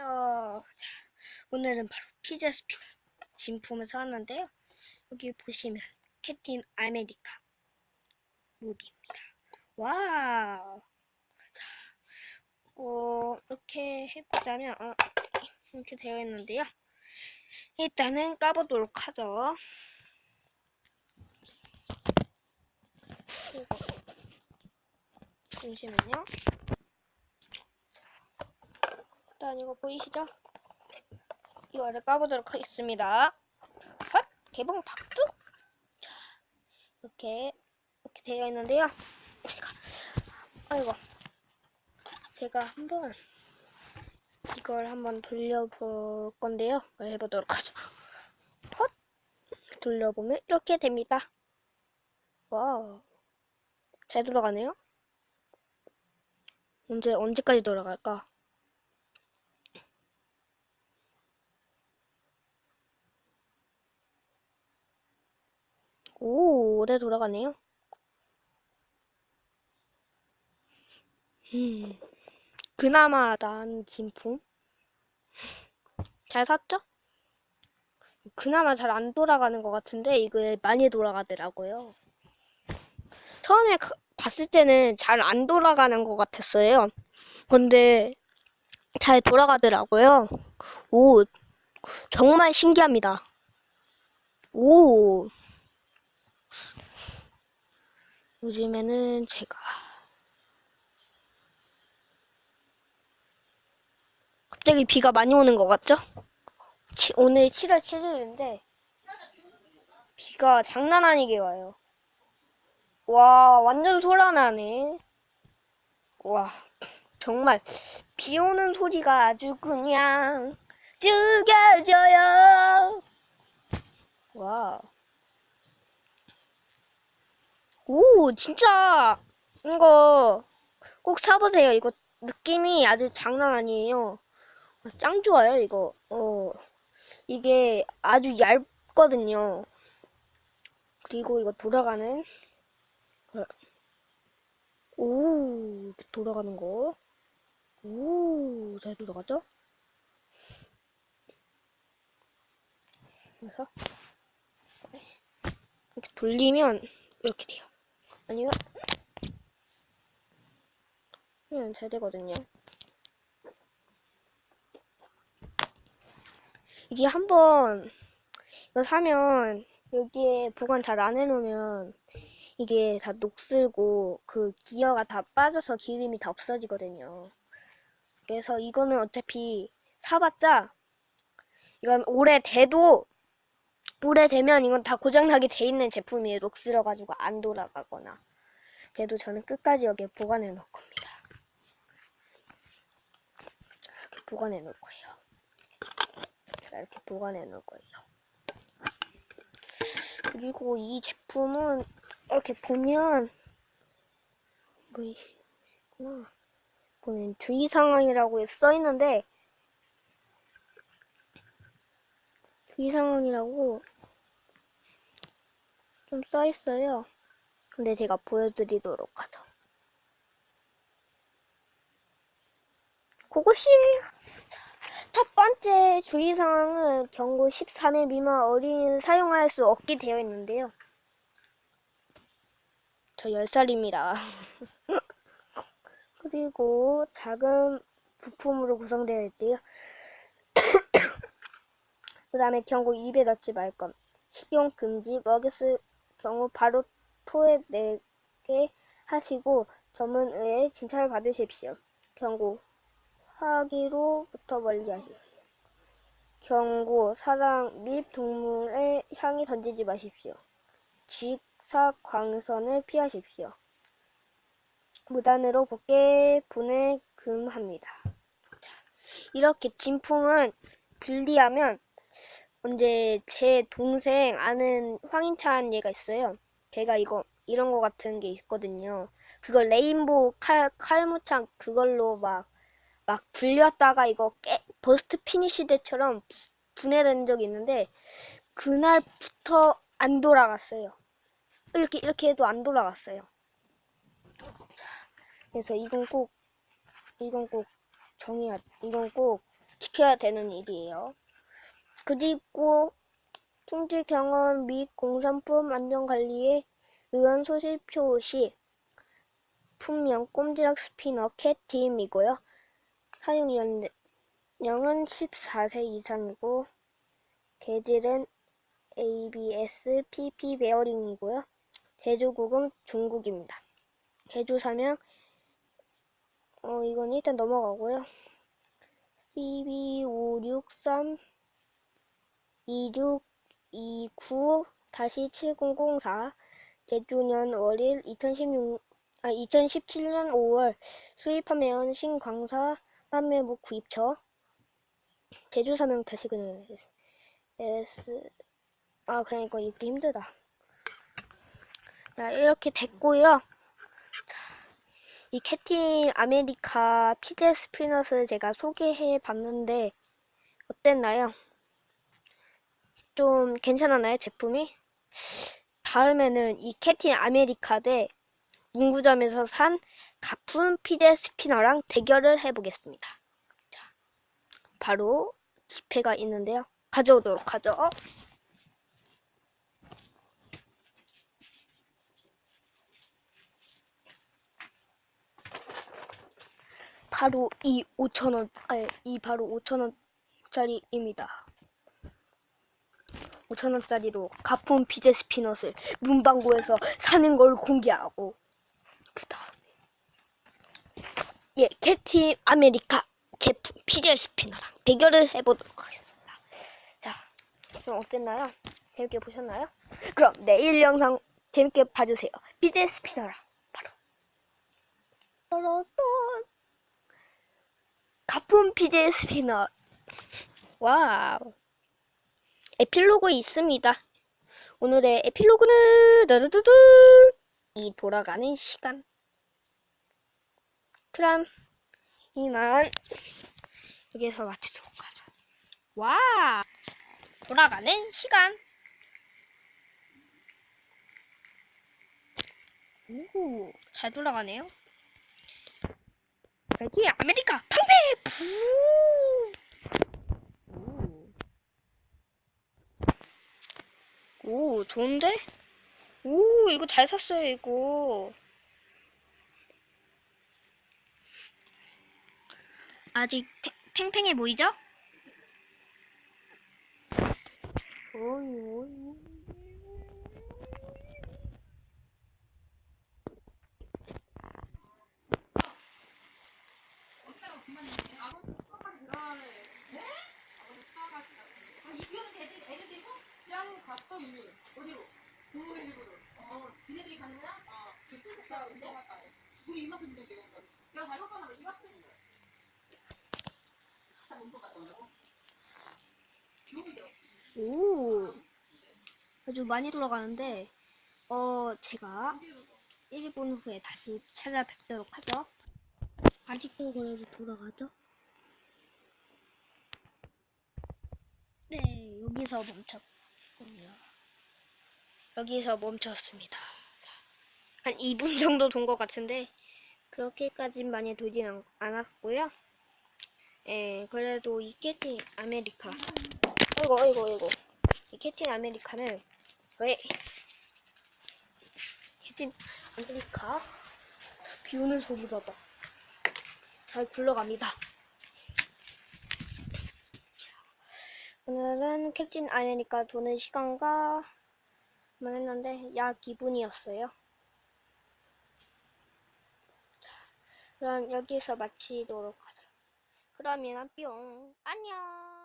안녕하세요. 자, 오늘은 바로 피자 스피너 진품을 사왔는데요. 여기 보시면 캣팀 아메리카 무비입니다. 와우. 자, 어, 이렇게 해보자면 어, 이렇게 되어 있는데요. 일단은 까보도록 하죠. 그리고 잠시만요. 일단 이거 보이시죠? 이거를 까보도록 하겠습니다. 헛! 개봉 박두! 자, 이렇게, 이렇게 되어 있는데요. 제가, 아이고. 제가 한번, 이걸 한번 돌려볼 건데요. 이걸 해보도록 하죠. 헛! 돌려보면 이렇게 됩니다. 와우. 잘 돌아가네요. 언제, 언제까지 돌아갈까? 오, 오래 돌아가네요. 음, 그나마 난 진품. 잘 샀죠? 그나마 잘 안 돌아가는 것 같은데, 이거 많이 돌아가더라고요. 처음에 그- 봤을 때는 잘 안 돌아가는 것 같았어요. 근데, 잘 돌아가더라고요. 오, 정말 신기합니다. 오. 요즘에는 제가 갑자기 비가 많이 오는 것 같죠? 치- 오늘 7월 7일인데 비가 장난 아니게 와요. 와, 완전 소란하네. 와, 정말 비 오는 소리가 아주 그냥 죽여줘요. 와. 오, 진짜 이거 꼭 사보세요. 이거 느낌이 아주 장난 아니에요. 어, 짱 좋아요, 이거. 어, 이게 아주 얇거든요. 그리고 이거 돌아가는 어, 오, 이렇게 돌아가는 거. 오, 잘 돌아가죠? 그래서 이렇게 돌리면 이렇게 돼요. 아니면 그냥 잘 되거든요. 이게 한번 이거 사면 여기에 보관 잘 안 해놓으면 이게 다 녹슬고 그 기어가 다 빠져서 기름이 다 없어지거든요. 그래서 이거는 어차피 사봤자 이건 오래 돼도 오래 되면 이건 다 고장나게 돼 있는 제품이에요. 녹슬어가지고 안 돌아가거나. 그래도 저는 끝까지 여기에 보관해 놓을 겁니다. 이렇게 보관해 놓을 거예요. 제가 이렇게 보관해 놓을 거예요. 그리고 이 제품은 이렇게 보면 보이시구나. 보면 주의 상황이라고 써 있는데 주의 상황이라고 좀 써 있어요. 근데 제가 보여드리도록 하죠. 그것이 첫 번째 주의사항은 경고 14세 미만 어린이는 사용할 수 없게 되어 있는데요. 저 10살입니다. 그리고 작은 부품으로 구성되어 있대요. 그 다음에 경고 입에 넣지 말 것. 식용 금지, 먹였을 경우 바로 토해 내게 하시고 전문의의 진찰을 받으십시오. 경고 화기로부터 멀리 하십시오. 경고 사람 및 동물의 향이 던지지 마십시오. 직사광선을 피하십시오. 무단으로 복개 분해 금합니다. 자, 이렇게 진품은 분리하면 언제 제 동생 아는 황인찬 얘가 있어요. 걔가 이거 이런 거 같은 게 있거든요. 그거 레인보우 칼 칼무창 그걸로 막막 불렸다가 이거 깨 버스트 피니시 대처럼 분해된 적이 있는데 그날부터 안 돌아갔어요. 이렇게 이렇게 해도 안 돌아갔어요. 자, 그래서 이건 꼭 이건 꼭 정해야 이건 꼭 지켜야 되는 일이에요. 그리고 통제 경험 및 공산품 안전 관리에 의한 소실 표시 품명 꼼지락 스피너 캣팀이고요. 사용 연령은 14세 이상이고 계질은 ABS PP 베어링이고요. 제조국은 중국입니다. 제조 사명 어 이건 일단 넘어가고요. CB563 2629 7004 제조년 월일 2016 아, 2017년 5월 수입 판매원 신광사 판매부 구입처 제조 사명 다시 그는 S 아 그러니까 읽기 힘들다. 자, 이렇게 됐고요. 자, 이 캡틴 아메리카 피제 스피넛을 제가 소개해 봤는데 어땠나요? 좀 괜찮았나요, 제품이? 다음에는 이 캡틴 아메리카 대 문구점에서 산 가품 피제 스피너랑 대결을 해보겠습니다. 자, 바로 기패가 있는데요. 가져오도록 하죠. 바로 이 5천원, 아니, 이 바로 5천원짜리입니다. 5천원짜리로 가품 피제 스피넛을 문방구에서 사는 걸 공개하고, 그 다음에, 예, 캡틴 아메리카 제품 피제 스피너랑 대결을 해보도록 하겠습니다. 자, 그럼 어땠나요? 재밌게 보셨나요? 그럼 내일 영상 재밌게 봐주세요. 피제 스피너랑 바로. 떨어던 가품 피제 스피너. 와우. 에필로그 있습니다. 오늘의 에필로그는 드드드드 이 돌아가는 시간. 그럼 이만 여기서 마치도록 하자. 와 돌아가는 시간. 오, 잘 돌아가네요. 여기 아메리카 팡배 부. 오. 오, 좋은데? 오, 이거 잘 샀어요, 이거. 아직 탱- 팽팽해 보이죠? 오이, 오이. 양 갔어 이미 어디로? 동물의 집으로. 어, 니네들이 가는 거야? 아, 그 술국사 운동 갔다. 우리 이마트 운동 내가 갔다. 내가 잘못 봤나 이마트 운동. 다 운동 갔다 오, 아주 많이 돌아가는데, 어, 제가 1분 후에 다시 찾아뵙도록 하죠. 아직도 그래도 돌아가죠? 네, 여기서 멈췄군요. 여기서 멈췄습니다. 한 2분 정도 돈 것 같은데, 그렇게까진 많이 돌진 않- 않았고요. 예, 그래도 이 캐틴 아메리카. 이거, 이거, 이거. 이 캐틴 아메리카는 왜 캐틴 아메리카? 비 오는 소리 봐봐. 잘 굴러갑니다. 자, 오늘은 캡틴 아메리카 도는 시간과 만 했는데 야 기분이었어요. 자, 그럼 여기서 마치도록 하자 그러면 뿅 안녕